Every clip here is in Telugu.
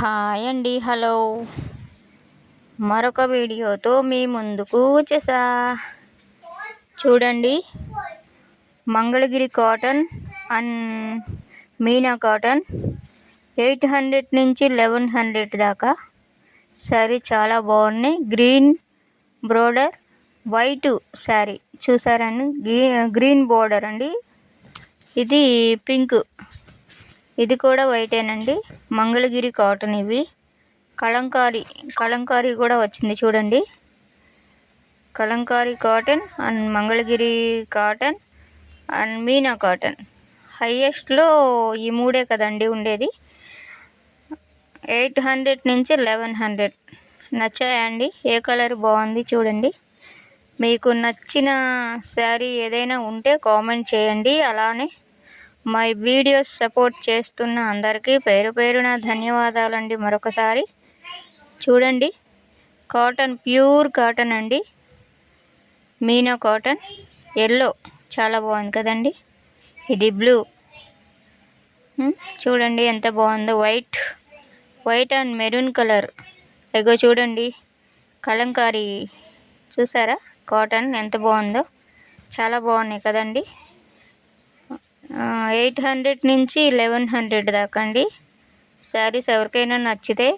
హాయ్ అండి హలో. మరొక వీడియోతో మీ ముందుకు వచ్చేసా. చూడండి Mangalagiri cotton and Meena cotton eight hundred నుంచి లెవెన్ హండ్రెడ్ దాకా. శారీ చాలా బాగున్నాయి. Green border white sari. చూసారని green border అండి. ఇది పింక్. ఇది కూడా వైటేనండి మంగళగిరి కాటన్ ఇవి. కలంకారీ కలంకారీ కూడా వచ్చింది చూడండి. Kalamkari cotton and Mangalagiri cotton and Meena cotton. హయ్యెస్ట్లో ఈ మూడే కదండి ఉండేది. ఎయిట్ హండ్రెడ్ నుంచి లెవెన్ హండ్రెడ్ నచ్చాయండి ఏ కలర్ బాగుంది చూడండి. మీకు నచ్చిన శారీ ఏదైనా ఉంటే కామెంట్ చేయండి. అలానే మై వీడియోస్ సపోర్ట్ చేస్తున్న అందరికీ పేరు పేరున ధన్యవాదాలండి. మరొకసారి చూడండి. కాటన్ ప్యూర్ కాటన్ అండి. Meena cotton yellow. చాలా బాగుంది కదండి. ఇది బ్లూ. చూడండి ఎంత బాగుందో. White white and maroon colour. ఎగో చూడండి. కలంకారీ. చూసారా? కాటన్ ఎంత బాగుందో. చాలా బాగున్నాయి కదండి. ఎయిట్ హండ్రెడ్ నుంచి లెవెన్ హండ్రెడ్ దాకా అండి శారీస్ ఎవరికైనా నచ్చితే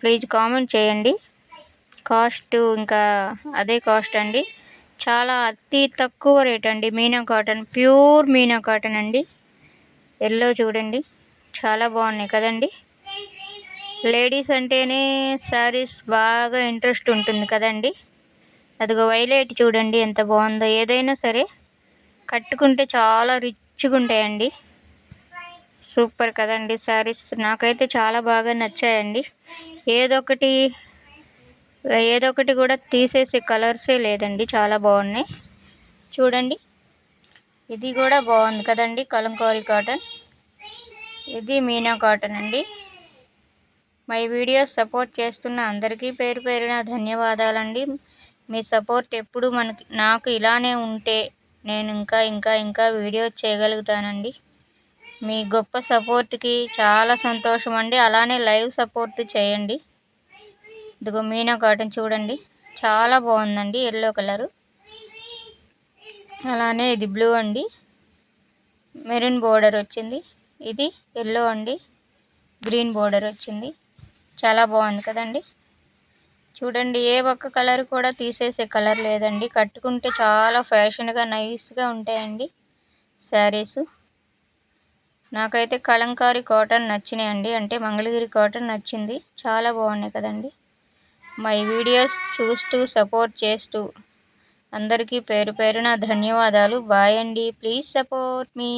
ప్లీజ్ కామెంట్ చేయండి. కాస్ట్ ఇంకా అదే కాస్ట్ అండి. చాలా అతి తక్కువ రేట్ అండి. Meena cotton pure Meena cotton అండి. ఎల్లో చూడండి. చాలా బాగున్నాయి కదండి. లేడీస్ అంటేనే శారీస్ బాగా ఇంట్రెస్ట్ ఉంటుంది కదండి. అదిగో వైలెట్ చూడండి ఎంత బాగుందో. ఏదైనా సరే కట్టుకుంటే చాలా రిచ్ మంచిగా ఉంటాయండి సూపర్ కదండి శారీస్. నాకైతే చాలా బాగా నచ్చాయండి. ఏదొకటి ఏదొకటి కూడా తీసేసే కలర్సే లేదండి. చాలా బాగున్నాయి. చూడండి. ఇది కూడా బాగుంది కదండి. కలంకారీ కాటన్. ఇది మీనా కాటన్ అండి. మై వీడియోస్ సపోర్ట్ చేస్తున్న అందరికీ పేరు పేరున ధన్యవాదాలండి. మీ సపోర్ట్ ఎప్పుడు మనకి నాకు ఇలానే ఉంటే నేను ఇంకా ఇంకా ఇంకా వీడియో చేయగలుగుతానండి. మీ గొప్ప సపోర్ట్కి చాలా సంతోషం అండి అలానే లైవ్ సపోర్ట్ చేయండి. ఇదిగో మీనా కాటన్ చూడండి. చాలా బాగుందండి ఎల్లో కలరు. అలానే ఇది బ్లూ అండి. మెరూన్ బోర్డర్ వచ్చింది. ఇది ఎల్లో అండి. గ్రీన్ బోర్డర్ వచ్చింది. చాలా బాగుంది కదండి. చూడండి ఏ ఒక్క కలర్ కూడా తీసేసే కలర్ లేదండి. కట్టుకుంటే చాలా ఫ్యాషన్గా నైస్గా ఉంటాయండి శారీసు. నాకైతే కలంకారీ కాటన్ నచ్చినాయండి. అంటే మంగళగిరి కాటన్ నచ్చింది. చాలా బాగున్నాయి కదండి. మై వీడియోస్ చూస్తూ సపోర్ట్ చేస్తూ అందరికీ పేరు పేరున ధన్యవాదాలు. బాయ్ అండి. Please support me.